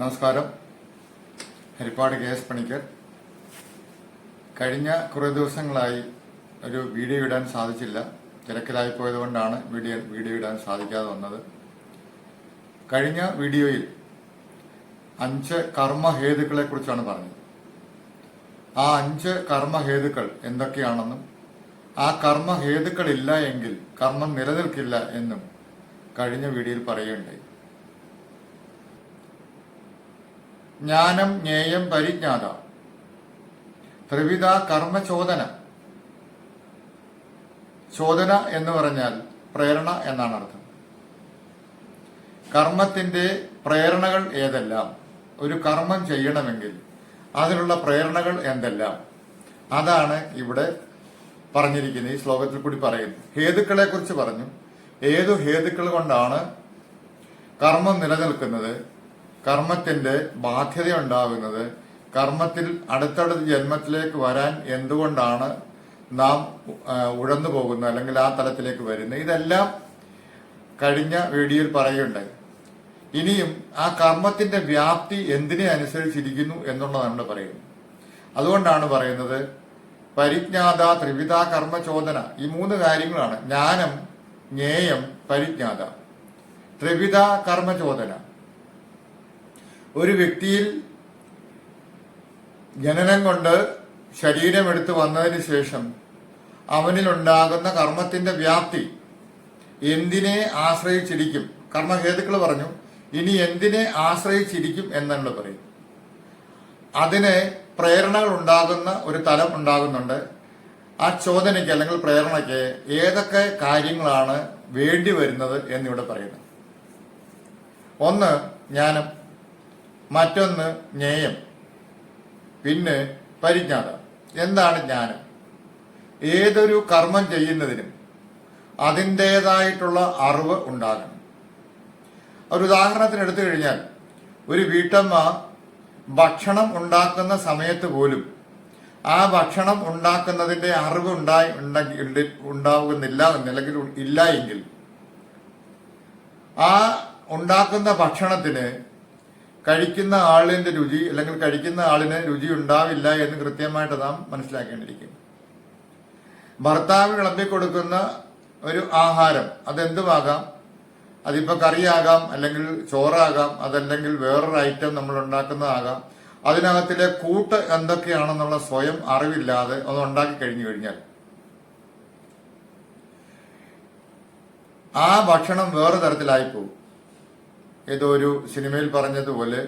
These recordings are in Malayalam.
നമസ്കാരം. Harippad K S Panicker. കഴിഞ്ഞ കുറേ ദിവസങ്ങളായി ഒരു വീഡിയോ ഇടാൻ സാധിച്ചില്ല. തിരക്കിലായി പോയതുകൊണ്ടാണ് വീഡിയോ വീഡിയോ ഇടാൻ സാധിക്കാതെ വന്നത്. കഴിഞ്ഞ വീഡിയോയിൽ അഞ്ച് കർമ്മഹേതുക്കളെ കുറിച്ചാണ് പറഞ്ഞത്. ആ അഞ്ച് കർമ്മഹേതുക്കൾ എന്തൊക്കെയാണെന്നും ആ കർമ്മഹേതുക്കൾ ഇല്ല എങ്കിൽ കർമ്മം നിലനിൽക്കില്ല എന്നും കഴിഞ്ഞ വീഡിയോയിൽ പറയുകയുണ്ടായി. ജ്ഞാനം ജ്ഞേയം പരിജ്ഞാത. ത്രിവിധ കർമ്മചോദന. ചോദന എന്ന് പറഞ്ഞാൽ പ്രേരണ എന്നാണ് അർത്ഥം. കർമ്മത്തിന്റെ പ്രേരണകൾ ഏതെല്ലാം? ഒരു കർമ്മം ചെയ്യണമെങ്കിൽ അതിനുള്ള പ്രേരണകൾ എന്തെല്ലാം? അതാണ് ഇവിടെ പറഞ്ഞിരിക്കുന്നത് ഈ ശ്ലോകത്തിൽ കൂടി പറയുന്നത്. ഹേതുക്കളെ കുറിച്ച് പറഞ്ഞു. ഏതു ഹേതുക്കൾ കൊണ്ടാണ് കർമ്മം നിലനിൽക്കുന്നത്? കർമ്മത്തിന്റെ ബാധ്യതയുണ്ടാവുന്നത് കർമ്മത്തിൽ അടുത്തടുത്ത ജന്മത്തിലേക്ക് വരാൻ എന്തുകൊണ്ടാണ് നാം ഉഴന്നു പോകുന്നത് അല്ലെങ്കിൽ ആ തലത്തിലേക്ക് വരുന്നത്? ഇതെല്ലാം കഴിഞ്ഞ വീഡിയോയിൽ പറയുണ്ടായി ഇനിയും ആ കർമ്മത്തിന്റെ വ്യാപ്തി എന്തിനെ അനുസരിച്ചിരിക്കുന്നു എന്നുള്ളതാണ് പറയുന്നത്. അതുകൊണ്ടാണ് പറയുന്നത് പരിജ്ഞാത ത്രിവിധ കർമ്മചോദന. ഈ മൂന്ന് കാര്യങ്ങളാണ്. ജ്ഞാനം ജ്ഞേയം പരിജ്ഞാത. ത്രിവിധ കർമ്മചോദന. ഒരു വ്യക്തിയിൽ ജനനം കൊണ്ട് ശരീരമെടുത്ത് വന്നതിന് ശേഷം അവനിലുണ്ടാകുന്ന കർമ്മത്തിന്റെ വ്യാപ്തി എന്തിനെ ആശ്രയിച്ചിരിക്കും? കർമ്മഹേതുക്കൾ പറഞ്ഞു ഇനി എന്തിനെ ആശ്രയിച്ചിരിക്കും എന്നാണ് പറയും. അതിന് പ്രേരണകൾ ഉണ്ടാകുന്ന ഒരു തലം ഉണ്ടാകുന്നുണ്ട്. ആ ചോദനയ്ക്ക് അല്ലെങ്കിൽ പ്രേരണയ്ക്ക് ഏതൊക്കെ കാര്യങ്ങളാണ് വേണ്ടി വരുന്നത് എന്നിവിടെ പറയുന്നത് ഒന്ന് ജ്ഞാനം. മറ്റൊന്ന് ജ്ഞേയം. പിന്നെ പരിജ്ഞാനം. എന്താണ് ജ്ഞാനം? ഏതൊരു കർമ്മം ചെയ്യുന്നതിനും അതിന്റെതായിട്ടുള്ള അറിവ് ഉണ്ടാകണം. ഒരു ഉദാഹരണത്തിന് എടുത്തു കഴിഞ്ഞാൽ ഒരു വീട്ടമ്മ ഭക്ഷണം ഉണ്ടാക്കുന്ന സമയത്ത് പോലും ആ ഭക്ഷണം ഉണ്ടാക്കുന്നതിന്റെ അറിവ് ഉണ്ടായി ഉണ്ടെങ്കിൽ ഉണ്ടാകുന്നില്ല അല്ലെങ്കിൽ ഇല്ല എങ്കിൽ ആ ഉണ്ടാക്കുന്ന ഭക്ഷണത്തിന് കഴിക്കുന്ന ആളിന്റെ രുചി അല്ലെങ്കിൽ കഴിക്കുന്ന ആളിന് രുചി ഉണ്ടാവില്ല എന്ന് കൃത്യമായിട്ട് നാം മനസ്സിലാക്കേണ്ടിയിരിക്കും ഭർത്താവ് വിളമ്പിക്കൊടുക്കുന്ന ഒരു ആഹാരം അതെന്തുമാകാം? അതിപ്പോ കറിയാകാം അല്ലെങ്കിൽ ചോറാകാം അതല്ലെങ്കിൽ വേറൊരു ഐറ്റം നമ്മൾ ഉണ്ടാക്കുന്നതാകാം. അതിനകത്തിലെ കൂട്ട് എന്തൊക്കെയാണെന്നുള്ള സ്വയം അറിവില്ലാതെ ഒന്ന് ഉണ്ടാക്കി കഴിഞ്ഞു കഴിഞ്ഞാൽ. ആ ഭക്ഷണം വേറെ തരത്തിലായി പോകും ഏതോ ഒരു സിനിമയിൽ പറഞ്ഞതുപോലെ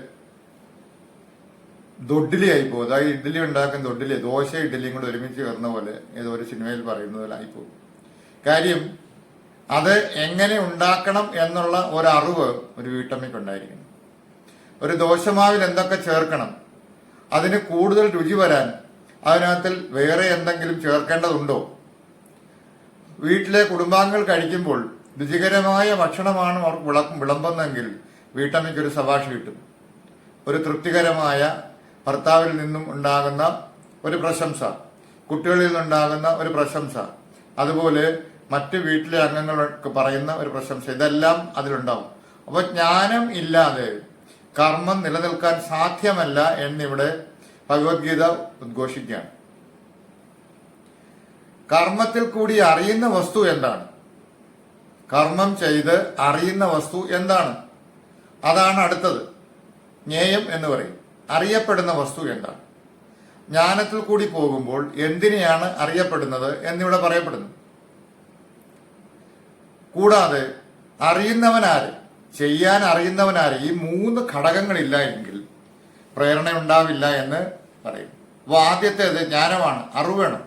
ദൊഡ്ഡിലി ആയി പോകും. അതായത് ഇഡ്ഡലി ഉണ്ടാക്കുന്ന ദൊഡ്ഡിലി ദോശ ഇഡ്ഡലിയും കൂടെ ഒരുമിച്ച് കയറുന്ന പോലെ ഏതോ ഒരു സിനിമയിൽ പറയുന്നത് പോലെ ആയിപ്പോകും കാര്യം അത് എങ്ങനെ ഉണ്ടാക്കണം എന്നുള്ള ഒരു വീട്ടമ്മയ്ക്ക് ഉണ്ടായിരിക്കണം ഒരു ദോശമാവിൽ എന്തൊക്കെ ചേർക്കണം അതിന് കൂടുതൽ രുചി വരാൻ അതിനകത്തിൽ വേറെ എന്തെങ്കിലും ചേർക്കേണ്ടതുണ്ടോ? വീട്ടിലെ കുടുംബാംഗങ്ങൾ കഴിക്കുമ്പോൾ രുചികരമായ ഭക്ഷണമാണ് അവർക്ക് വിള- വിളമ്പുന്നതെങ്കിൽ വീട്ടമ്മയ്ക്ക് ഒരു സവാഷ് കിട്ടും. ഒരു തൃപ്തികരമായ ഭർത്താവിൽ നിന്നും ഉണ്ടാകുന്ന ഒരു പ്രശംസ കുട്ടികളിൽ നിന്നുണ്ടാകുന്ന ഒരു പ്രശംസ അതുപോലെ മറ്റ് വീട്ടിലെ അംഗങ്ങൾക്ക് പറയുന്ന ഒരു പ്രശംസ ഇതെല്ലാം അതിലുണ്ടാവും. അപ്പോൾ ജ്ഞാനം ഇല്ലാതെ കർമ്മം നിലനിൽക്കാൻ സാധ്യമല്ല എന്നിവിടെ ഭഗവത്ഗീത ഉദ്ഘോഷിക്കുകയാണ്. കർമ്മത്തിൽ കൂടി അറിയുന്ന വസ്തു എന്താണ്? കർമ്മം ചെയ്ത് അറിയുന്ന വസ്തു എന്താണ്? അതാണ് അടുത്തത്. ജ്ഞേയം എന്ന് പറയും. അറിയപ്പെടുന്ന വസ്തു എന്താണ്? ജ്ഞാനത്തിൽ കൂടി പോകുമ്പോൾ എന്തിനെയാണ് അറിയപ്പെടുന്നത് എന്നിവിടെ പറയപ്പെടുന്നു. കൂടാതെ അറിയുന്നവനാര് ചെയ്യാൻ അറിയുന്നവനാര് ഈ മൂന്ന് ഘടകങ്ങളില്ല എങ്കിൽ പ്രേരണ ഉണ്ടാവില്ല എന്ന് പറയും. അപ്പോൾ ആദ്യത്തേത് ജ്ഞാനമാണ് അറിവ് വേണം.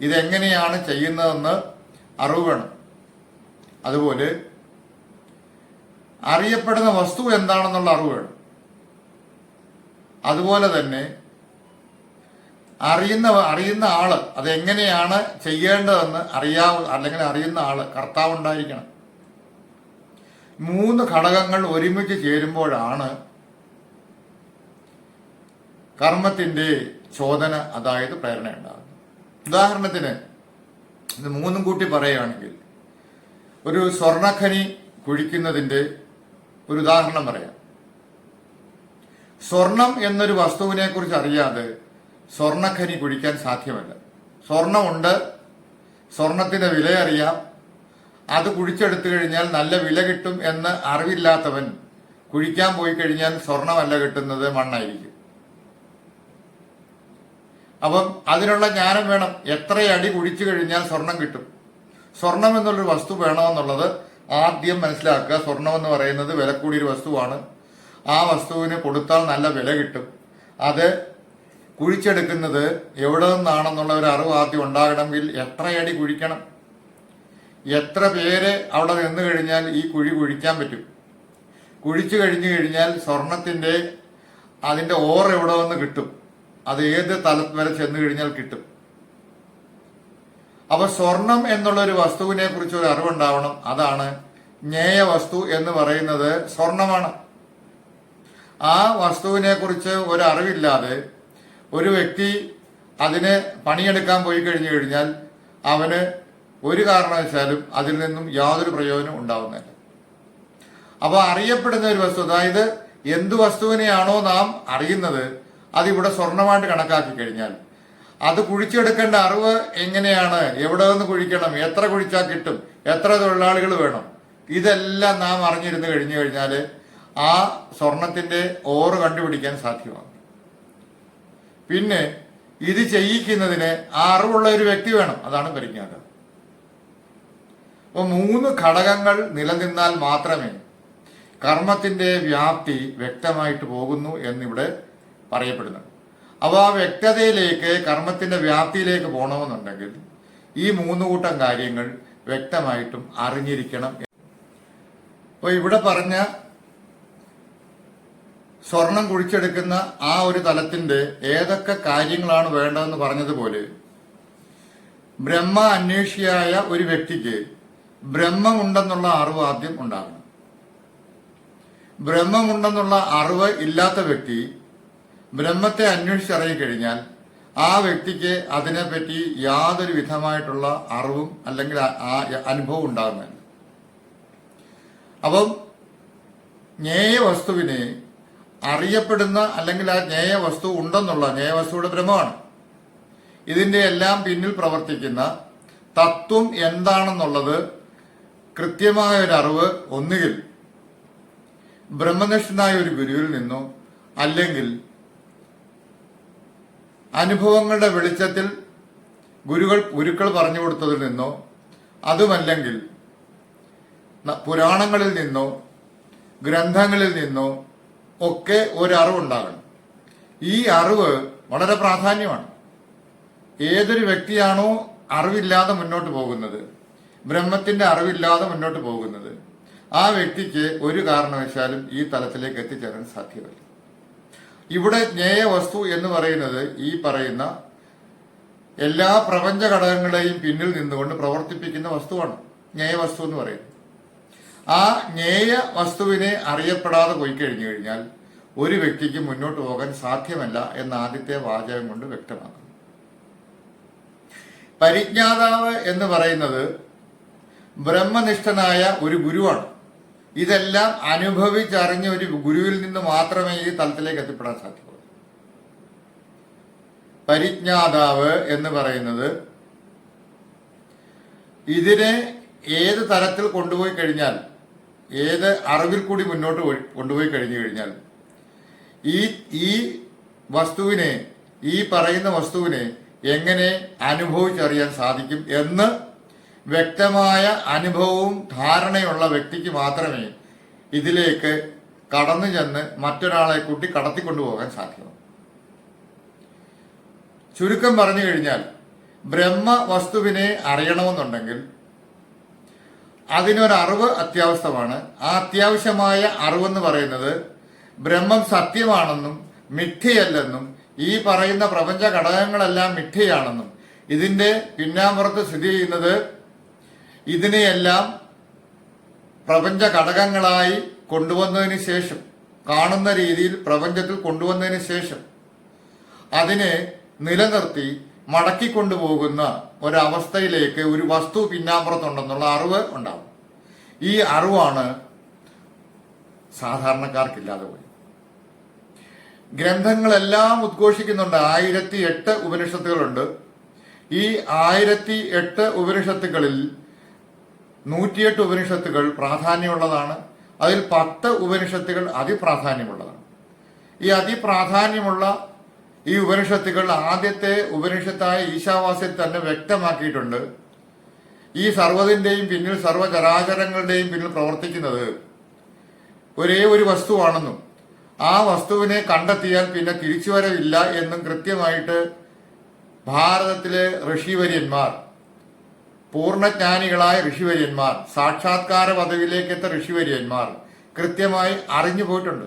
ഇതെങ്ങനെയാണ് ചെയ്യുന്നതെന്ന് അറിവ് വേണം. അതുപോലെ അറിയപ്പെടുന്ന വസ്തു എന്താണെന്നുള്ള അറിവ് വേണം. അതുപോലെ തന്നെ അറിയുന്ന അറിയുന്ന ആൾ അതെങ്ങനെയാണ് ചെയ്യേണ്ടതെന്ന് അറിയാവ് അല്ലെങ്കിൽ അറിയുന്ന ആൾ കർത്താവ് ഉണ്ടായിരിക്കണം മൂന്ന് ഘടകങ്ങൾ ഒരുമിച്ച് ചേരുമ്പോഴാണ് കർമ്മത്തിന്റെ ചോദന അതായത് പ്രേരണ ഉണ്ടാകുന്നത് ഉദാഹരണത്തിന് ഇത് മൂന്നും കൂട്ടി പറയുകയാണെങ്കിൽ ഒരു സ്വർണഖനി കുഴിക്കുന്നതിന്റെ ഒരു ഉദാഹരണം പറയാം. സ്വർണം എന്നൊരു വസ്തുവിനെ കുറിച്ച് അറിയാതെ സ്വർണഖനി കുഴിക്കാൻ സാധ്യമല്ല. സ്വർണമുണ്ട് സ്വർണത്തിന്റെ വില അറിയാം അത് കുഴിച്ചെടുത്തു കഴിഞ്ഞാൽ നല്ല വില കിട്ടും എന്ന് അറിവില്ലാത്തവൻ കുഴിക്കാൻ പോയി കഴിഞ്ഞാൽ സ്വർണമല്ല കിട്ടുന്നത് മണ്ണായിരിക്കും. അപ്പം അതിനുള്ള ജ്ഞാനം വേണം. എത്ര അടി കുഴിച്ചു കഴിഞ്ഞാൽ സ്വർണം കിട്ടും? സ്വർണം എന്നുള്ളൊരു വസ്തു വേണമെന്നുള്ളത് ആദ്യം മനസ്സിലാക്കുക സ്വർണം എന്ന് പറയുന്നത് വില കൂടിയൊരു വസ്തുവാണ്. ആ വസ്തുവിന് കൊടുത്താൽ നല്ല വില കിട്ടും. അത് കുഴിച്ചെടുക്കുന്നത് എവിടെ നിന്നാണെന്നുള്ള ഒരു അറിവ് ആദ്യം ഉണ്ടാകണമെങ്കിൽ എത്രയടി കുഴിക്കണം? എത്ര പേര് അവിടെ നിന്ന് കഴിഞ്ഞാൽ ഈ കുഴി കുഴിക്കാൻ പറ്റും? കുഴിച്ചു കഴിഞ്ഞു കഴിഞ്ഞാൽ സ്വർണത്തിന്റെ അതിന്റെ ഓർ എവിടെ വന്ന് കിട്ടും? അത് ഏത് തലത്ത് വരെ ചെന്ന് കഴിഞ്ഞാൽ കിട്ടും? അപ്പൊ സ്വർണം എന്നുള്ള ഒരു വസ്തുവിനെ കുറിച്ച് ഒരു അറിവുണ്ടാവണം. അതാണ് ജ്ഞേയ വസ്തു എന്ന് പറയുന്നത് സ്വർണമാണ്. ആ വസ്തുവിനെ കുറിച്ച് ഒരു അറിവില്ലാതെ ഒരു വ്യക്തി അതിന് പണിയെടുക്കാൻ പോയി കഴിഞ്ഞു കഴിഞ്ഞാൽ അവന് ഒരു കാരണവശാലും അതിൽ നിന്നും യാതൊരു പ്രയോജനം ഉണ്ടാവുന്നില്ല. അപ്പൊ അറിയപ്പെടുന്ന ഒരു വസ്തു അതായത് എന്ത് വസ്തുവിനെയാണോ നാം അറിയുന്നത് അതിവിടെ സ്വർണമായിട്ട് കണക്കാക്കി കഴിഞ്ഞാൽ അത് കുഴിച്ചെടുക്കേണ്ട അറിവ് എങ്ങനെയാണ്? എവിടെ നിന്ന് കുഴിക്കണം? എത്ര കുഴിച്ചാൽ കിട്ടും? എത്ര തൊഴിലാളികൾ വേണം? ഇതെല്ലാം നാം അറിഞ്ഞിരുന്നു കഴിഞ്ഞു കഴിഞ്ഞാൽ ആ സ്വർണത്തിന്റെ ഓറ് കണ്ടുപിടിക്കാൻ സാധ്യമാണ്. പിന്നെ ഇത് ചെയ്യിക്കുന്നതിന് ആ അറിവുള്ള ഒരു വ്യക്തി വേണം. അതാണ് പരിജ്ഞാനം. അപ്പോൾ മൂന്ന് ഘടകങ്ങൾ നിലനിന്നാൽ മാത്രമേ കർമ്മത്തിന്റെ വ്യാപ്തി വ്യക്തമായിട്ട് പോകുന്നു എന്നിവിടെ പറയപ്പെടുന്നു അപ്പോൾ ആ വ്യക്തതയിലേക്ക് കർമ്മത്തിന്റെ വ്യാപ്തിയിലേക്ക് പോകണമെന്നുണ്ടെങ്കിൽ ഈ മൂന്ന് കൂട്ടം കാര്യങ്ങൾ വ്യക്തമായിട്ടും അറിഞ്ഞിരിക്കണം. അപ്പോൾ ഇവിടെ പറഞ്ഞ സ്വർണം കുഴിച്ചെടുക്കുന്ന ആ ഒരു തലത്തിന്റെ ഏതൊക്കെ കാര്യങ്ങളാണ് വേണ്ടതെന്ന് പറഞ്ഞതുപോലെ ബ്രഹ്മ അന്വേഷിയായ ഒരു വ്യക്തിക്ക് ബ്രഹ്മമുണ്ടെന്നുള്ള അറിവ് ആദ്യം ഉണ്ടാകണം. ബ്രഹ്മമുണ്ടെന്നുള്ള അറിവ് ഇല്ലാത്ത വ്യക്തി ബ്രഹ്മത്തെ അന്വേഷിച്ചറിയിക്കഴിഞ്ഞാൽ ആ വ്യക്തിക്ക് അതിനെപ്പറ്റി യാതൊരു വിധമായിട്ടുള്ള അറിവും അല്ലെങ്കിൽ അനുഭവം ഉണ്ടാകുന്നില്ല. അപ്പം ജ്ഞേയ വസ്തുവിനെ അറിയപ്പെടുന്ന അല്ലെങ്കിൽ ആ ജ്ഞേയ വസ്തു ഉണ്ടെന്നുള്ള ജ്ഞേയ വസ്തുവിടെ ബ്രഹ്മമാണ്. ഇതിന്റെ എല്ലാം പിന്നിൽ പ്രവർത്തിക്കുന്ന തത്വം എന്താണെന്നുള്ളത് കൃത്യമായ ഒരു അറിവ് ഒന്നുകിൽ ബ്രഹ്മനിഷ്ഠനായ ഒരു ഗുരുവിൽ നിന്നോ അല്ലെങ്കിൽ അനുഭവങ്ങളുടെ വെളിച്ചത്തിൽ ഗുരുകൾ ഗുരുക്കൾ പറഞ്ഞു കൊടുത്തതിൽ നിന്നോ അതുമല്ലെങ്കിൽ പുരാണങ്ങളിൽ നിന്നോ ഗ്രന്ഥങ്ങളിൽ നിന്നോ ഒക്കെ ഒരറിവുണ്ടാകണം. ഈ അറിവ് വളരെ പ്രാധാന്യമാണ്. ഏതൊരു വ്യക്തിയാണോ അറിവില്ലാതെ മുന്നോട്ട് പോകുന്നത്? ബ്രഹ്മത്തിന്റെ അറിവില്ലാതെ മുന്നോട്ട് പോകുന്നത്? ആ വ്യക്തിക്ക് ഒരു കാരണവശാലും ഈ തലത്തിലേക്ക് എത്തിച്ചേരാൻ സാധ്യമല്ല. ഇവിടെ ജ്ഞേയ വസ്തു എന്ന് പറയുന്നത് ഈ പറയുന്ന എല്ലാ പ്രപഞ്ച ഘടകങ്ങളെയും പിന്നിൽ നിന്നുകൊണ്ട് പ്രവർത്തിപ്പിക്കുന്ന വസ്തുവാണ്. ജ്ഞേയ വസ്തു എന്ന് പറയുന്നത്. ആ ജ്ഞേയ വസ്തുവിനെ അറിയപ്പെടാതെ പോയി കഴിഞ്ഞു കഴിഞ്ഞാൽ ഒരു വ്യക്തിക്ക് മുന്നോട്ട് പോകാൻ സാധ്യമല്ല എന്ന ആദ്യത്തെ വാചകം കൊണ്ട് വ്യക്തമാക്കുന്നു. പരിജ്ഞാതാവ് എന്ന് പറയുന്നത് ബ്രഹ്മനിഷ്ഠനായ ഒരു ഗുരുവാണ്. ഇതെല്ലാം അനുഭവിച്ചറിഞ്ഞ ഒരു ഗുരുവിൽ നിന്ന് മാത്രമേ ഈ തലത്തിലേക്ക് എത്തിപ്പെടാൻ സാധിക്കൂ. പരിജ്ഞാതാവ് എന്ന് പറയുന്നത് ഇതിനെ ഏത് തരത്തിൽ കൊണ്ടുപോയി കഴിഞ്ഞാൽ ഏത് അറിവിൽ കൂടി മുന്നോട്ട് കൊണ്ടുപോയി കഴിഞ്ഞു കഴിഞ്ഞാൽ ഈ ഈ വസ്തുവിനെ ഈ പറയുന്ന വസ്തുവിനെ എങ്ങനെ അനുഭവിച്ചറിയാൻ സാധിക്കും എന്ന് വ്യക്തമായ അനുഭവവും ധാരണയുള്ള വ്യക്തിക്ക് മാത്രമേ ഇതിലേക്ക് കടന്നു ചെന്ന് മറ്റൊരാളെ കൂട്ടി കടത്തിക്കൊണ്ടുപോകാൻ സാധ്യമാകൂ. ചുരുക്കം പറഞ്ഞു കഴിഞ്ഞാൽ ബ്രഹ്മ വസ്തുവിനെ അറിയണമെന്നുണ്ടെങ്കിൽ അതിനൊരറിവ് അത്യാവശ്യമാണ്. ആ അത്യാവശ്യമായ അറിവെന്ന് പറയുന്നത് ബ്രഹ്മം സത്യമാണെന്നും മിഥ്യയല്ലെന്നും ഈ പറയുന്ന പ്രപഞ്ച ഘടകങ്ങളെല്ലാം മിഥ്യയാണെന്നും ഇതിന്റെ പിന്നാമ്പുറത്ത് സ്ഥിതി ചെയ്യുന്നത് ഇതിനെയെല്ലാം പ്രപഞ്ച ഘടകങ്ങളായി കൊണ്ടുവന്നതിന് ശേഷം കാണുന്ന രീതിയിൽ പ്രപഞ്ചത്തിൽ കൊണ്ടുവന്നതിന് ശേഷം അതിനെ നിലനിർത്തി മടക്കിക്കൊണ്ടുപോകുന്ന ഒരവസ്ഥയിലേക്ക് ഒരു വസ്തു പിന്നാമ്പുറത്തുണ്ടെന്നുള്ള അറിവ് ഉണ്ടാവും. ഈ അറിവാണ് സാധാരണക്കാർക്കില്ലാതെ പോയി. ഗ്രന്ഥങ്ങളെല്ലാം ഉദ്ഘോഷിക്കുന്നുണ്ട്. ആയിരത്തി എട്ട് ഉപനിഷത്തുകളുണ്ട്. ഈ ആയിരത്തി എട്ട് ഉപനിഷത്തുകളിൽ നൂറ്റിയെട്ട് ഉപനിഷത്തുകൾ പ്രാധാന്യമുള്ളതാണ്. അതിൽ പത്ത് ഉപനിഷത്തുകൾ അതിപ്രാധാന്യമുള്ളതാണ്. ഈ അതിപ്രാധാന്യമുള്ള ഈ ഉപനിഷത്തുകൾ ആദ്യത്തെ ഉപനിഷത്തായ ഈശാവാസ്യത്തിൽ തന്നെ വ്യക്തമാക്കിയിട്ടുണ്ട്. ഈ സർവതിന്റെയും പിന്നിൽ സർവചരാചരങ്ങളുടെയും പിന്നിൽ പ്രവർത്തിക്കുന്നത് ഒരേ ഒരു വസ്തുവാണെന്നും ആ വസ്തുവിനെ കണ്ടെത്തിയാൽ പിന്നെ തിരിച്ചുവരവില്ല എന്നും കൃത്യമായിട്ട് ഭാരതത്തിലെ ഋഷിവര്യന്മാർ പൂർണജ്ഞാനികളായ ഋഷിവര്യന്മാർ സാക്ഷാത്കാര പദവിയിലേക്കെത്ത ഋഷിവര്യന്മാർ കൃത്യമായി അറിഞ്ഞു പോയിട്ടുണ്ട്.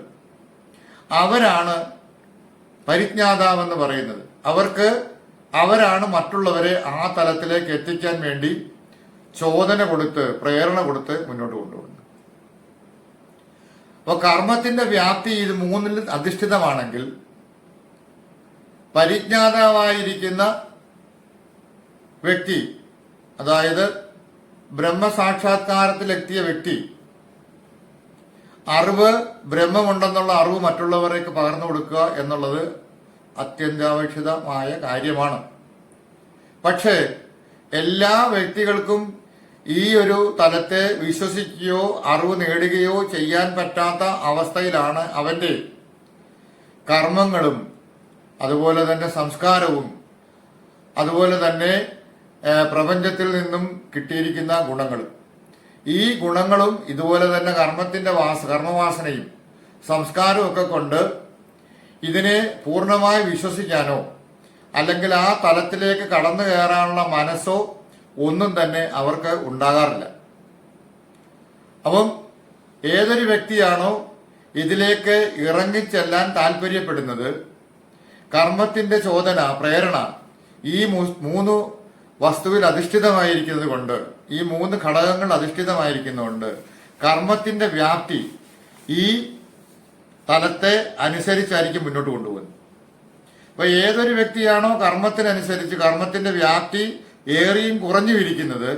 അവരാണ് പരിജ്ഞാതാവെന്ന് പറയുന്നത്. അവർക്ക് അവരാണ് മറ്റുള്ളവരെ ആ തലത്തിലേക്ക് എത്തിക്കാൻ വേണ്ടി ചോദന കൊടുത്ത് പ്രേരണ കൊടുത്ത് മുന്നോട്ട് കൊണ്ടുപോകുന്നത്. അപ്പൊ കർമ്മത്തിന്റെ വ്യാപ്തി ഇത് മൂന്നിൽ അധിഷ്ഠിതമാണെങ്കിൽ പരിജ്ഞാതാവായിരിക്കുന്ന വ്യക്തി അതായത് ബ്രഹ്മസാക്ഷാത്കാരത്തിലെത്തിയ വ്യക്തി. അറിവ് ബ്രഹ്മമുണ്ടെന്നുള്ള അറിവ് മറ്റുള്ളവരേക്ക് പകർന്നു കൊടുക്കുക എന്നുള്ളത് അത്യന്താപേക്ഷിതമായ കാര്യമാണ്. പക്ഷേ എല്ലാ വ്യക്തികൾക്കും ഈ ഒരു തലത്തെ വിശ്വസിക്കുകയോ അറിവ് നേടുകയോ ചെയ്യാൻ പറ്റാത്ത അവസ്ഥയിലാണ് അവന്റെ കർമ്മങ്ങളും അതുപോലെ തന്നെ സംസ്കാരവും അതുപോലെ തന്നെ പ്രപഞ്ചത്തിൽ നിന്നും കിട്ടിയിരിക്കുന്ന ഗുണങ്ങൾ ഈ ഗുണങ്ങളും ഇതുപോലെ തന്നെ കർമ്മത്തിന്റെ വാസ കർമ്മവാസനയും സംസ്കാരവും ഒക്കെ കൊണ്ട് ഇതിനെ പൂർണമായി വിശ്വസിക്കാനോ അല്ലെങ്കിൽ ആ തലത്തിലേക്ക് കടന്നു കയറാനുള്ള മനസ്സോ ഒന്നും തന്നെ അവർക്ക് ഉണ്ടാകാറില്ല. അപ്പം ഏതൊരു വ്യക്തിയാണോ ഇതിലേക്ക് ഇറങ്ങിച്ചെല്ലാൻ താല്പര്യപ്പെടുന്നത്? കർമ്മത്തിന്റെ ചോദന പ്രേരണ ഈ മൂന്ന് വസ്തുവിൽ അധിഷ്ഠിതമായിരിക്കുന്നത് കൊണ്ട് ഈ മൂന്ന് ഘടകങ്ങൾ അധിഷ്ഠിതമായിരിക്കുന്നതുകൊണ്ട് കർമ്മത്തിന്റെ വ്യാപ്തി ഈ തലത്തെ അനുസരിച്ചായിരിക്കും മുന്നോട്ട് കൊണ്ടുപോകുന്നത്. അപ്പൊ ഏതൊരു വ്യക്തിയാണോ കർമ്മത്തിനനുസരിച്ച് കർമ്മത്തിന്റെ വ്യാപ്തി ഏറിയും കുറഞ്ഞു ഇരിക്കുന്നത്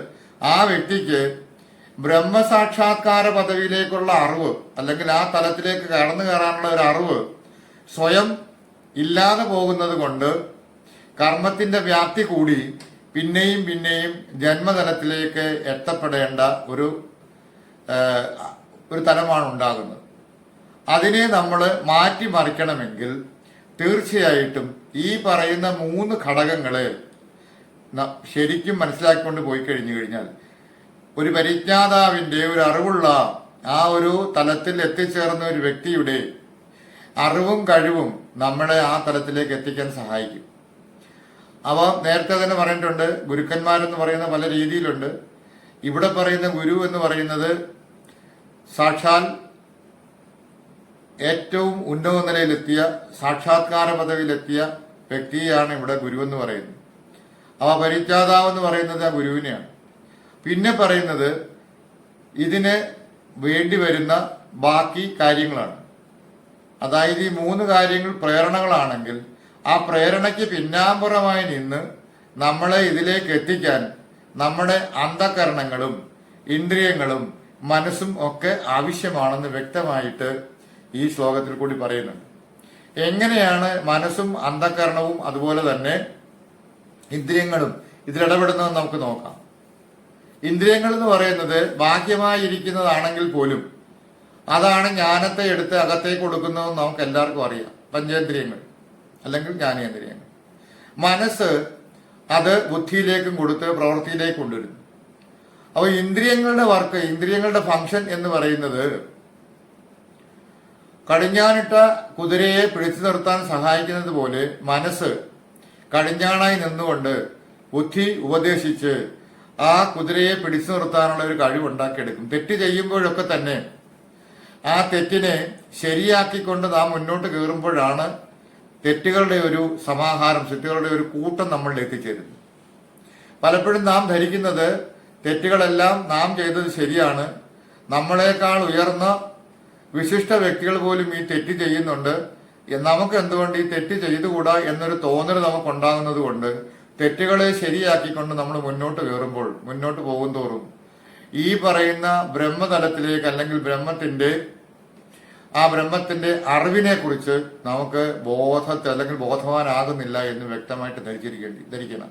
ആ വ്യക്തിക്ക് ബ്രഹ്മസാക്ഷാത്കാര പദവിയിലേക്കുള്ള അറിവ് അല്ലെങ്കിൽ ആ തലത്തിലേക്ക് കടന്നു കയറാനുള്ള ഒരു അറിവ് സ്വയം ഇല്ലാതെ പോകുന്നത് കൊണ്ട് കർമ്മത്തിന്റെ വ്യാപ്തി കൂടി പിന്നെയും പിന്നെയും ജന്മതലത്തിലേക്ക് എത്തപ്പെടേണ്ട ഒരു ഒരു തലമാണ് ഉണ്ടാകുന്നത് അതിനെ നമ്മൾ മാറ്റിമറിക്കണമെങ്കിൽ തീർച്ചയായിട്ടും ഈ പറയുന്ന മൂന്ന് ഘടകങ്ങളെ ശരിക്കും മനസ്സിലാക്കിക്കൊണ്ട് പോയി കഴിഞ്ഞു കഴിഞ്ഞാൽ ഒരു പരിജ്ഞാതാവിന്റെ ഒരു അറിവുള്ള ആ ഒരു തലത്തിൽ എത്തിച്ചേർന്ന ഒരു വ്യക്തിയുടെ അറിവും കഴിവും നമ്മളെ ആ തലത്തിലേക്ക് എത്തിക്കാൻ സഹായിക്കും. അവ നേരത്തെ തന്നെ പറഞ്ഞിട്ടുണ്ട് ഗുരുക്കന്മാരെന്ന് പറയുന്ന പല രീതിയിലുണ്ട്. ഇവിടെ പറയുന്ന ഗുരു എന്ന് പറയുന്നത് സാക്ഷാൽ ഏറ്റവും ഉന്നത നിലയിലെത്തിയ സാക്ഷാത്കാര പദവിയിലെത്തിയ വ്യക്തിയാണ് ഇവിടെ ഗുരു എന്ന് പറയുന്നത്. അവ പരിചാതാവ് എന്ന് പറയുന്നത് ആ ഗുരുവിനെയാണ്. പിന്നെ പറയുന്നത് ഇതിന് വേണ്ടി വരുന്ന ബാക്കി കാര്യങ്ങളാണ്. അതായത് ഈ മൂന്ന് കാര്യങ്ങൾ പ്രേരണകളാണെങ്കിൽ ആ പ്രേരണയ്ക്ക് പിന്നാമ്പുറമായി നിന്ന് നമ്മളെ ഇതിലേക്ക് എത്തിക്കാൻ നമ്മുടെ അന്ധകരണങ്ങളും ഇന്ദ്രിയങ്ങളും മനസ്സും ഒക്കെ ആവശ്യമാണെന്ന് വ്യക്തമായിട്ട് ഈ ശ്ലോകത്തിൽ കൂടി പറയുന്നുണ്ട്. എങ്ങനെയാണ് മനസ്സും അന്ധകരണവും അതുപോലെ തന്നെ ഇന്ദ്രിയങ്ങളും ഇതിലിടപെടുന്നതെന്ന് നമുക്ക് നോക്കാം. ഇന്ദ്രിയങ്ങൾ എന്ന് പറയുന്നത് ബാഹ്യമായിരിക്കുന്നതാണെങ്കിൽ പോലും അതാണ് ജ്ഞാനത്തെ എടുത്ത് അകത്തേക്ക് കൊടുക്കുന്നതെന്ന് നമുക്ക് എല്ലാവർക്കും അറിയാം. പഞ്ചേന്ദ്രിയങ്ങൾ. അല്ലെങ്കിൽ ജ്ഞാനേന്ദ്രിയങ്ങൾ. മനസ്സ് അത് ബുദ്ധിയിലേക്കും കൊടുത്ത് പ്രവൃത്തിയിലേക്ക് കൊണ്ടുവരുന്നു. അപ്പോൾ ഇന്ദ്രിയങ്ങളുടെ വർക്ക് ഇന്ദ്രിയങ്ങളുടെ ഫംഗ്ഷൻ എന്ന് പറയുന്നത് കടിഞ്ഞാനിട്ട കുതിരയെ പിടിച്ചു നിർത്താൻ സഹായിക്കുന്നത് പോലെ മനസ്സ് കടിഞ്ഞാണായി നിന്നുകൊണ്ട് ബുദ്ധി ഉപദേശിച്ച് ആ കുതിരയെ പിടിച്ചു നിർത്താനുള്ള ഒരു കഴിവുണ്ടാക്കിയെടുക്കും. തെറ്റ് ചെയ്യുമ്പോഴൊക്കെ തന്നെ ആ തെറ്റിനെ ശരിയാക്കിക്കൊണ്ട് നാം മുന്നോട്ട് കയറുമ്പോഴാണ് തെറ്റുകളുടെ ഒരു സമാഹാരം തെറ്റുകളുടെ ഒരു കൂട്ടം നമ്മളിൽ എത്തിച്ചേരുന്നു പലപ്പോഴും നാം ധരിക്കുന്നത് തെറ്റുകളെല്ലാം നാം ചെയ്തത് ശരിയാണ്. നമ്മളെക്കാൾ ഉയർന്ന വിശിഷ്ട വ്യക്തികൾ പോലും ഈ തെറ്റ് ചെയ്യുന്നുണ്ട്. നമുക്ക് എന്തുകൊണ്ട് ഈ തെറ്റ് ചെയ്തുകൂടാ എന്നൊരു തോന്നൽ നമുക്കുണ്ടാകുന്നത് കൊണ്ട് തെറ്റുകളെ ശരിയാക്കിക്കൊണ്ട് നമ്മൾ മുന്നോട്ട് കയറുമ്പോൾ മുന്നോട്ട് പോകും തോറും ഈ പറയുന്ന ബ്രഹ്മതലത്തിലേക്ക് അല്ലെങ്കിൽ ബ്രഹ്മത്തിന്റെ ആ ബ്രഹ്മത്തിന്റെ അറിവിനെ കുറിച്ച് നമുക്ക് ബോധത്തെ അല്ലെങ്കിൽ ബോധവാനാകുന്നില്ല എന്ന് വ്യക്തമായിട്ട് ധരിച്ചിരിക്കേണ്ടി ധരിക്കണം.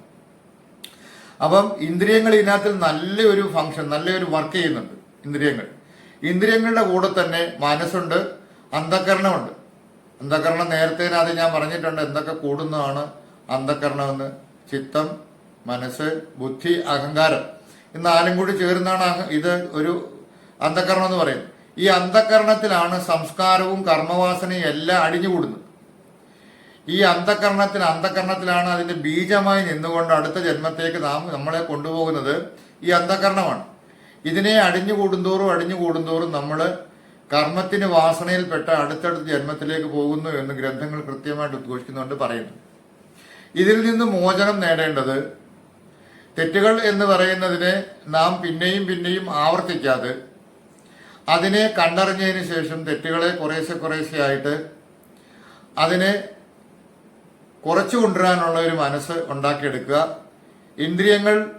അപ്പം ഇന്ദ്രിയങ്ങൾ ഇതിനകത്തിൽ നല്ലൊരു ഫംഗ്ഷൻ നല്ലൊരു വർക്ക് ചെയ്യുന്നുണ്ട് ഇന്ദ്രിയങ്ങൾ. ഇന്ദ്രിയങ്ങളുടെ കൂടെ തന്നെ മനസ്സുണ്ട് അന്ധകരണമുണ്ട്. അന്ധകരണം നേരത്തെ അത് ഞാൻ പറഞ്ഞിട്ടുണ്ട് എന്തൊക്കെ കൂടുന്നതാണ് അന്ധകരണമെന്ന്. ചിത്തം മനസ്സ് ബുദ്ധി അഹങ്കാരം. ഈ നാലും കൂടി ചേർന്നാണ് ഇത് ഒരു അന്ധകരണം എന്ന് പറയുന്നത്. ഈ അന്ധകരണത്തിലാണ് സംസ്കാരവും കർമ്മവാസനയും എല്ലാം അടിഞ്ഞുകൂടുന്നത്. ഈ അന്ധകരണത്തിൽ അന്ധകരണത്തിലാണ് അതിന്റെ ബീജമായി നിന്നുകൊണ്ട് അടുത്ത ജന്മത്തേക്ക് നാം നമ്മളെ കൊണ്ടുപോകുന്നത് ഈ അന്ധകരണമാണ്. ഇതിനെ അടിഞ്ഞു കൂടുന്തോറും അടിഞ്ഞു നമ്മൾ കർമ്മത്തിന് വാസനയിൽപ്പെട്ട അടുത്തടുത്ത ജന്മത്തിലേക്ക് പോകുന്നു എന്ന് ഗ്രന്ഥങ്ങൾ കൃത്യമായിട്ട് ഉദ്ഘോഷിക്കുന്നുണ്ട് പറയുന്നു. ഇതിൽ നിന്ന് മോചനം നേടേണ്ടത് തെറ്റുകൾ എന്ന് പറയുന്നതിനെ നാം പിന്നെയും പിന്നെയും ആവർത്തിക്കാതെ അതിനെ കണ്ടറിഞ്ഞതിന് ശേഷം തെറ്റുകളെ കുറേശ്ശെ കുറേശ്ശെ ആയിട്ട് അതിനെ കുറച്ചു കൊണ്ടുവരാനുള്ള ഒരു മനസ്സ് ഉണ്ടാക്കിയെടുക്കുക. ഇന്ദ്രിയങ്ങൾ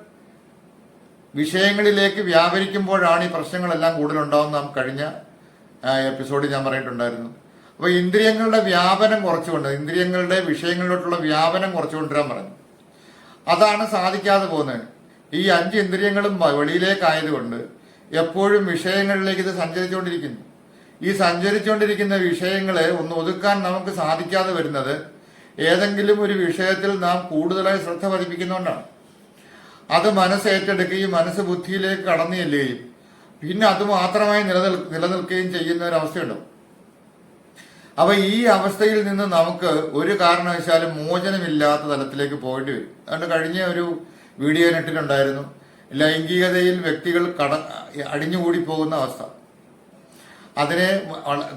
വിഷയങ്ങളിലേക്ക് വ്യാപരിക്കുമ്പോഴാണ് ഈ പ്രശ്നങ്ങളെല്ലാം കൂടുതലുണ്ടാവുന്ന നാം കഴിഞ്ഞ എപ്പിസോഡിൽ ഞാൻ പറഞ്ഞിട്ടുണ്ടായിരുന്നു. അപ്പോൾ ഇന്ദ്രിയങ്ങളുടെ വ്യാപനം കുറച്ചുകൊണ്ട് ഇന്ദ്രിയങ്ങളുടെ വിഷയങ്ങളിലോട്ടുള്ള വ്യാപനം കുറച്ചു കൊണ്ടുവരാൻ പറഞ്ഞു. അതാണ് സാധിക്കാതെ പോകുന്നത്. ഈ അഞ്ച് ഇന്ദ്രിയങ്ങളും വെളിയിലേക്കായതുകൊണ്ട് എപ്പോഴും വിഷയങ്ങളിലേക്ക് ഇത് സഞ്ചരിച്ചുകൊണ്ടിരിക്കുന്നു. ഈ സഞ്ചരിച്ചുകൊണ്ടിരിക്കുന്ന വിഷയങ്ങളെ ഒന്ന് ഒതുക്കാൻ നമുക്ക് സാധിക്കാതെ വരുന്നത് ഏതെങ്കിലും ഒരു വിഷയത്തിൽ നാം കൂടുതലായി ശ്രദ്ധ പതിപ്പിക്കുന്നതുകൊണ്ടാണ് അത് മനസ്സ് ഏറ്റെടുക്കുകയും മനസ്സ് ബുദ്ധിയിലേക്ക് കടന്നു ചെല്ലുകയും പിന്നെ അത് മാത്രമായി നിലനിൽ നിലനിൽക്കുകയും ചെയ്യുന്ന ഒരു അവസ്ഥയുണ്ടാവും. അപ്പൊ ഈ അവസ്ഥയിൽ നിന്ന് നമുക്ക് ഒരു കാരണവശാലും മോചനമില്ലാത്ത തലത്തിലേക്ക് പോയിട്ട് വരും. അതുകൊണ്ട് കഴിഞ്ഞ ഒരു വീഡിയോ നെട്ടിലുണ്ടായിരുന്നു ലൈംഗികതയിൽ വ്യക്തികൾ കട അടിഞ്ഞുകൂടി പോകുന്ന അവസ്ഥ. അതിനെ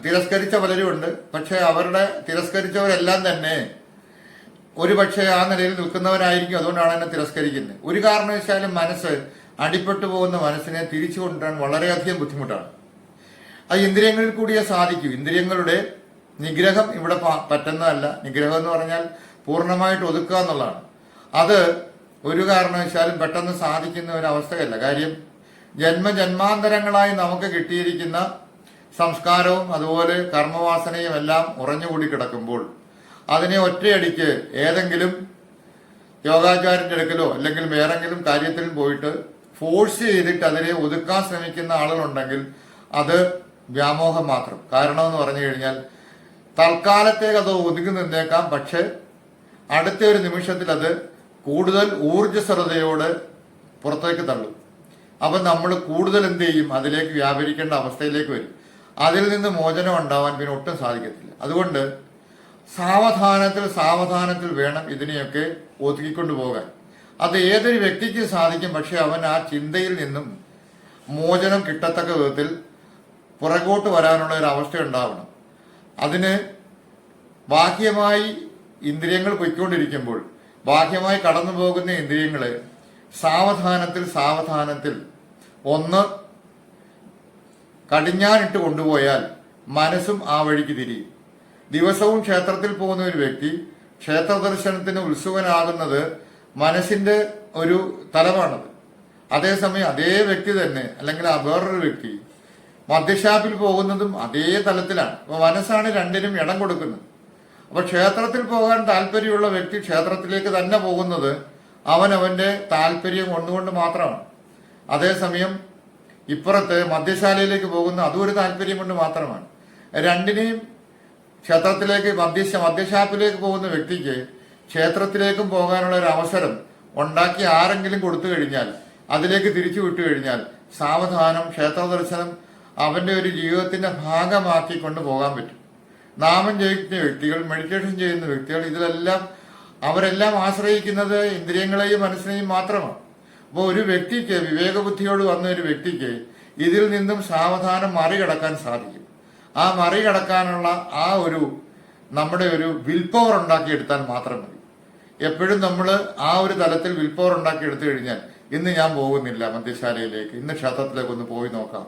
തിരസ്കരിച്ച പലരുമുണ്ട് പക്ഷെ അവരുടെ തിരസ്കരിച്ചവരെല്ലാം തന്നെ ഒരു പക്ഷേ ആ നിലയിൽ നിൽക്കുന്നവരായിരിക്കും. അതുകൊണ്ടാണ് എന്നെ തിരസ്കരിക്കുന്നത്. ഒരു കാരണവശാലും മനസ്സ് അടിപ്പെട്ടു പോകുന്ന മനസ്സിനെ തിരിച്ചു കൊണ്ടുവരാൻ വളരെയധികം ബുദ്ധിമുട്ടാണ്. അത് ഇന്ദ്രിയങ്ങളിൽ കൂടിയേ സാധിക്കൂ. ഇന്ദ്രിയങ്ങളുടെ നിഗ്രഹം ഇവിടെ പറ്റുന്നതല്ല. നിഗ്രഹം എന്ന് പറഞ്ഞാൽ പൂർണമായിട്ട് ഒതുക്കുക എന്നുള്ളതാണ്. അത് ഒരു കാരണവശാലും പെട്ടെന്ന് സാധിക്കുന്ന ഒരു അവസ്ഥയല്ല കാര്യം ജന്മജന്മാന്തരങ്ങളായി നമുക്ക് കിട്ടിയിരിക്കുന്ന സംസ്കാരവും അതുപോലെ കർമ്മവാസനയും എല്ലാം ഉറഞ്ഞുകൂടി കിടക്കുമ്പോൾ അതിനെ ഒറ്റയടിക്ക് ഏതെങ്കിലും യോഗാചാര്യന്റെ അടുക്കലോ അല്ലെങ്കിൽ വേറെങ്കിലും കാര്യത്തിൽ പോയിട്ട് ഫോഴ്സ് ചെയ്തിട്ട് അതിനെ ഒതുക്കാൻ ശ്രമിക്കുന്ന ആളുകളുണ്ടെങ്കിൽ അത് വ്യാമോഹം മാത്രം. കാരണം എന്ന് പറഞ്ഞു കഴിഞ്ഞാൽ തൽക്കാലത്തേക്ക് അത് ഒതുങ്ങി നിന്നേക്കാം പക്ഷെ അടുത്ത ഒരു നിമിഷത്തിൽ അത് കൂടുതൽ ഊർജസ്വലതയോട് പുറത്തേക്ക് തള്ളും. അപ്പൊ നമ്മൾ കൂടുതൽ എന്ത് ചെയ്യും? അതിലേക്ക് വ്യാപരിക്കേണ്ട അവസ്ഥയിലേക്ക് വരും. അതിൽ നിന്ന് മോചനം ഉണ്ടാവാൻ പിന്നെ ഒട്ടും സാധിക്കത്തില്ല. അതുകൊണ്ട് സാവധാനത്തിൽ സാവധാനത്തിൽ വേണം ഇതിനെയൊക്കെ ഒതുക്കിക്കൊണ്ടു പോകാൻ. അത് ഏതൊരു വ്യക്തിക്കും സാധിക്കും പക്ഷെ അവൻ ആ ചിന്തയിൽ നിന്നും മോചനം കിട്ടത്തക്ക വിധത്തിൽ പുറകോട്ട് വരാനുള്ള ഒരു അവസ്ഥ ഉണ്ടാവണം. അതിന് ബാഹ്യമായി ഇന്ദ്രിയങ്ങൾ പൊയ്ക്കൊണ്ടിരിക്കുമ്പോൾ ബാഹ്യമായി കടന്നു പോകുന്ന ഇന്ദ്രിയങ്ങളെ സാവധാനത്തിൽ സാവധാനത്തിൽ ഒന്ന് കടിഞ്ഞാനിട്ട് കൊണ്ടുപോയാൽ മനസ്സും ആ വഴിക്ക് തിരിയും. ദിവസവും ക്ഷേത്രത്തിൽ പോകുന്ന ഒരു വ്യക്തി ക്ഷേത്ര ദർശനത്തിന് ഉത്സുകനാകുന്നത് മനസ്സിന്റെ ഒരു തലമാണത് അതേസമയം അതേ വ്യക്തി തന്നെ അല്ലെങ്കിൽ ആ വേറൊരു വ്യക്തി മദ്യഷാപ്പിൽ പോകുന്നതും അതേ തലത്തിലാണ്. മനസ്സാണ് രണ്ടിനും ഇടം കൊടുക്കുന്നത്. അപ്പൊ ക്ഷേത്രത്തിൽ പോകാൻ താല്പര്യമുള്ള വ്യക്തി ക്ഷേത്രത്തിലേക്ക് തന്നെ പോകുന്നത് അവൻ അവന്റെ താല്പര്യം കൊണ്ടുകൊണ്ട് മാത്രമാണ്. അതേസമയം ഇപ്പുറത്ത് മദ്യശാലയിലേക്ക് പോകുന്ന അതും ഒരു താല്പര്യം കൊണ്ട് മാത്രമാണ്. രണ്ടിനെയും ക്ഷേത്രത്തിലേക്ക് മദ്യ മദ്യഷാപ്പിലേക്ക് പോകുന്ന വ്യക്തിക്ക് ക്ഷേത്രത്തിലേക്കും പോകാനുള്ള ഒരു അവസരം ഉണ്ടാക്കി ആരെങ്കിലും കൊടുത്തു കഴിഞ്ഞാൽ അതിലേക്ക് തിരിച്ചു വിട്ടു കഴിഞ്ഞാൽ സാവധാനം ക്ഷേത്ര ദർശനം അവന്റെ ഒരു ജീവിതത്തിന്റെ ഭാഗമാക്കി കൊണ്ടുപോകാൻ പറ്റും. നാമം ജയിക്കുന്ന വ്യക്തികൾ മെഡിറ്റേഷൻ ചെയ്യുന്ന വ്യക്തികൾ ഇതിലെല്ലാം അവരെല്ലാം ആശ്രയിക്കുന്നത് ഇന്ദ്രിയങ്ങളെയും മനസ്സിനെയും മാത്രമാണ്. അപ്പോൾ ഒരു വ്യക്തിക്ക് വിവേകബുദ്ധിയോട് വന്ന ഒരു വ്യക്തിക്ക് ഇതിൽ നിന്നും സാവധാനം മറികടക്കാൻ സാധിക്കും. ആ മറികടക്കാനുള്ള ആ ഒരു നമ്മുടെ ഒരു വിൽ പവർ ഉണ്ടാക്കിയെടുത്താൽ മാത്രം മതി. എപ്പോഴും നമ്മൾ ആ ഒരു തലത്തിൽ വിൽ പവർ ഉണ്ടാക്കിയെടുത്തു കഴിഞ്ഞാൽ ഇന്ന് ഞാൻ പോകുന്നില്ല മദ്യശാലയിലേക്ക് ഇന്ന് ക്ഷേത്രത്തിലേക്ക് ഒന്ന് പോയി നോക്കാം.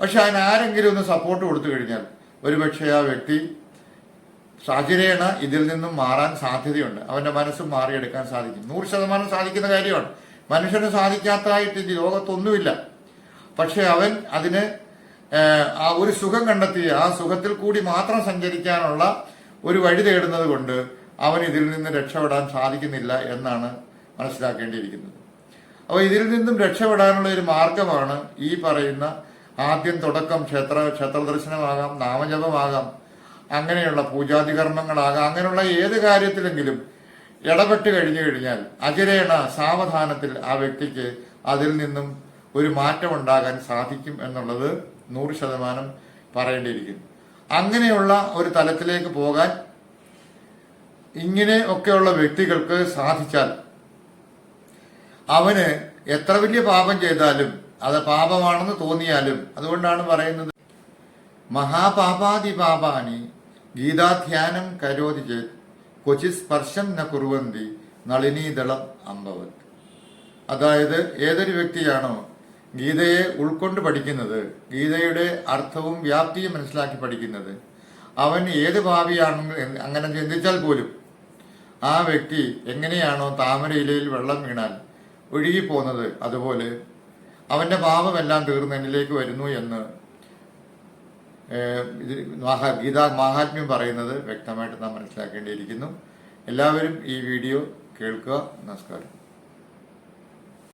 പക്ഷെ അതിനാരെങ്കിലും ഒന്ന് സപ്പോർട്ട് കൊടുത്തു കഴിഞ്ഞാൽ ഒരുപക്ഷെ ആ വ്യക്തി സാഹചര്യേണ ഇതിൽ നിന്നും മാറാൻ സാധ്യതയുണ്ട്. അവന്റെ മനസ്സ് മാറിയെടുക്കാൻ സാധിക്കും. നൂറ് ശതമാനം സാധിക്കുന്ന കാര്യമാണ്. മനുഷ്യന് സാധിക്കാത്തതായിട്ട് ഈ ലോകത്തൊന്നുമില്ല. പക്ഷെ അവൻ അതിന് ആ ഒരു സുഖം കണ്ടെത്തി ആ സുഖത്തിൽ കൂടി മാത്രം സഞ്ചരിക്കാനുള്ള ഒരു വഴി തേടുന്നത് കൊണ്ട് അവൻ ഇതിൽ നിന്ന് രക്ഷപ്പെടാൻ സാധിക്കുന്നില്ല എന്നാണ് മനസ്സിലാക്കേണ്ടിയിരിക്കുന്നത്. അപ്പോൾ ഇതിൽ നിന്നും രക്ഷപ്പെടാനുള്ള ഒരു മാർഗമാണ് ഈ പറയുന്ന ആദ്യം തുടക്കം ക്ഷേത്ര ക്ഷേത്ര ദർശനമാകാം നാമജപമാകാം അങ്ങനെയുള്ള പൂജാതികർമ്മങ്ങളാകാം അങ്ങനെയുള്ള ഏത് കാര്യത്തിലെങ്കിലും ഇടപെട്ട് കഴിഞ്ഞു കഴിഞ്ഞാൽ അചിരേണ സാവധാനത്തിൽ ആ വ്യക്തിക്ക് അതിൽ നിന്നും ഒരു മാറ്റം ഉണ്ടാകാൻ സാധിക്കും എന്നുള്ളത് നൂറ് ശതമാനം പറയേണ്ടിയിരിക്കുന്നു. അങ്ങനെയുള്ള ഒരു തലത്തിലേക്ക് പോകാൻ ഇങ്ങനെ ഒക്കെയുള്ള വ്യക്തികൾക്ക് സാധിച്ചാൽ അവന് എത്ര വലിയ പാപം ചെയ്താലും അത് പാപമാണെന്ന് തോന്നിയാലും അതുകൊണ്ടാണ് പറയുന്നത് മഹാപാപാതി പാപാനി ഗീതാധ്യാനം കരോതി ചേത് കൊച്ചി സ്പർശം ന കുറുവന്തി നളിനീദളം അമ്പവത്. അതായത് ഏതൊരു വ്യക്തിയാണോ ഗീതയെ ഉൾക്കൊണ്ട് പഠിക്കുന്നത് ഗീതയുടെ അർത്ഥവും വ്യാപ്തിയും മനസ്സിലാക്കി പഠിക്കുന്നത് അവൻ ഏത് എന്ന് അങ്ങനെ ചിന്തിച്ചാൽ പോലും ആ വ്യക്തി എങ്ങനെയാണോ താമരയിലയിൽ വെള്ളം വീണാൽ ഒഴുകിപ്പോകുന്നത് അതുപോലെ അവന്റെ പാപമെല്ലാം തീർന്ന് എന്നിലേക്ക് വരുന്നു എന്ന് ഇത് മഹാ ഗീതാ മഹാത്മ്യം പറയുന്നത് വ്യക്തമായിട്ട് നാം മനസ്സിലാക്കേണ്ടിയിരിക്കുന്നു. എല്ലാവരും ഈ വീഡിയോ കേൾക്കുക. നമസ്കാരം.